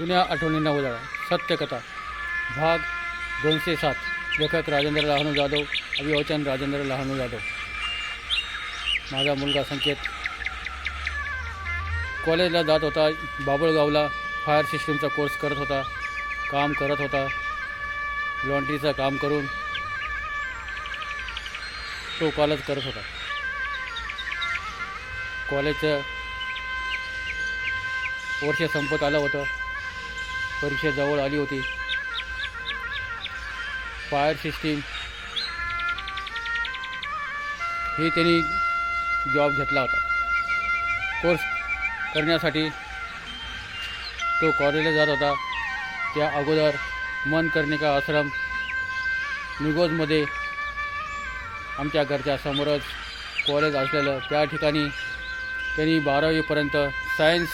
जुन्या आठवणींना उजाळा. सत्यकथा. भाग दोनशे सात. लेखक राजेंद्र लहानू जाधव. अभिवचन राजेंद्र लहानू जाधव. माझा मुलगा संकेत. कॉलेजला जात होता. बाबुळगावला फायर सिस्टीमचा कोर्स करत होता. काम करत होता. लॉन्ड्रीचं काम करून तो कॉलेज करत होता. कॉलेजचं वर्ष संपत आलं होतं. परीक्षेजवळ आली होती. Fire system. हे त्यांनी जॉब घेतला होता. कोर्स करण्यासाठी तो कॉलेजला जात होता. त्या अगोदर मन करणे का आश्रम निगोजमध्ये आमच्या घरच्या समोरच कॉलेज असलेलं. त्या ठिकाणी त्यांनी बारावीपर्यंत सायन्स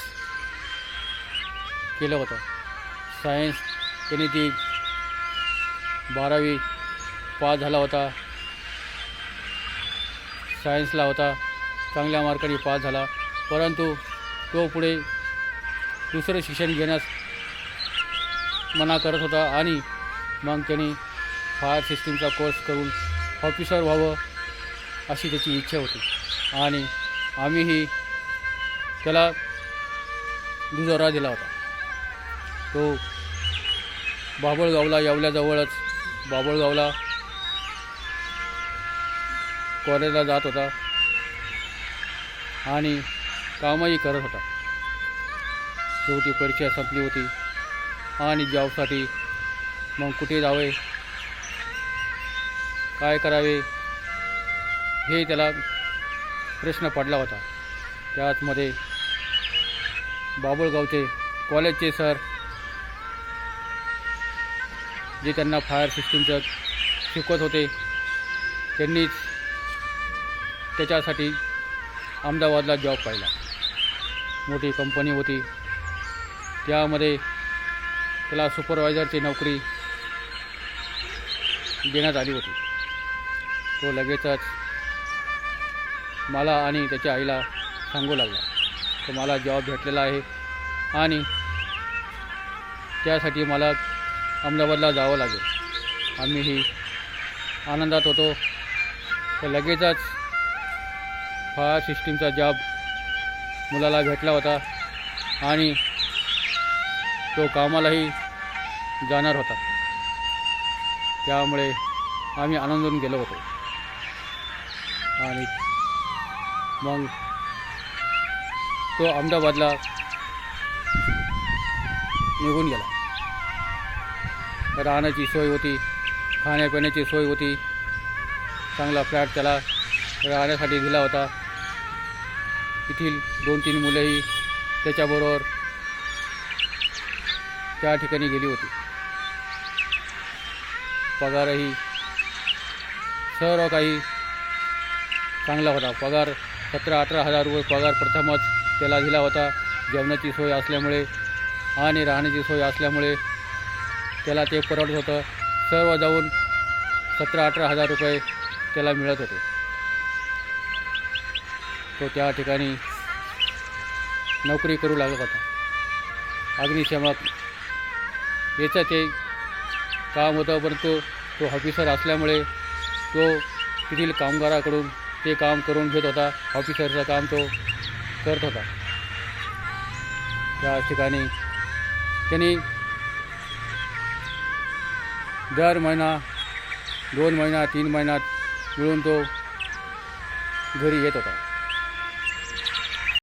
केलं होतं. सायन्स त्यांनी ती बारावी पास झाला होता. सायन्सला होता. चांगल्या मार्काने पास झाला. परंतु तो पुढे दुसरं शिक्षण घेण्यास मना करत होता आणि मग त्यांनी फायर सिस्टीमचा कोर्स करून ऑफिसर व्हावं अशी त्याची इच्छा होती. आणि आम्हीही त्याला दुजोरा दिला होता. तो बाबळगावला येवल्याजवळच बाबळगावला कॉलेजला जात होता आणि कामही करत होता. शेवटी परीक्षा संपली होती आणि जॉबसाठी मग कुठे जावे? काय करावे? हे त्याला प्रश्न पडला होता. त्याचमध्ये बाबुळगावचे कॉलेजचे सर जे त्यांना फायर सिस्टीमचं शिकवत होते त्यांनीच त्याच्यासाठी अहमदाबादला जॉब पाहिला. मोठी कंपनी होती. त्यामध्ये त्याला सुपरवायझरची नोकरी देण्यात आली होती. तो लगेचच मला आणि त्याच्या आईला सांगू लागला. तर मला जॉब भेटलेला आहे आणि त्यासाठी मला अहमदाबादला जावं लागेल. आम्हीही आनंदात होतो. तर लगेचच फायर सिस्टीमचा जॉब मुलाला भेटला होता आणि तो कामालाही जाणार होता. त्यामुळे आम्ही आनंदून गेलो होतो. आणि मग तो अहमदाबादला निघून गेला. राहण्याची सोय होती खाण्यापिण्याची सोय होती. चांगला फ्लॅट त्याला राहण्यासाठी दिला होता. तेथील दोन तीन मुलंही त्याच्याबरोबर त्या ठिकाणी गेली होती. पगारही सर्व काही चांगला होता. पगार सतरा अठरा हजार रुपये पगार प्रथमच त्याला दिला होता. जेवणाची सोय असल्यामुळे आणि राहण्याची सोय असल्यामुळे त्याला ते परवडत होतं. सर्व जाऊन सतरा अठरा हजार रुपये त्याला मिळत होते. तो त्या ठिकाणी नोकरी करू लागत होता. अग्निशमक याचं ते काम होतं परंतु तो ऑफिसर असल्यामुळे तो तेथील कामगाराकडून ते काम करून घेत होता. ऑफिसरचं काम तो करत होता. त्या ठिकाणी त्यांनी दर महिना दोन महिना तीन महिन्यात मिळून तो घरी येत होता.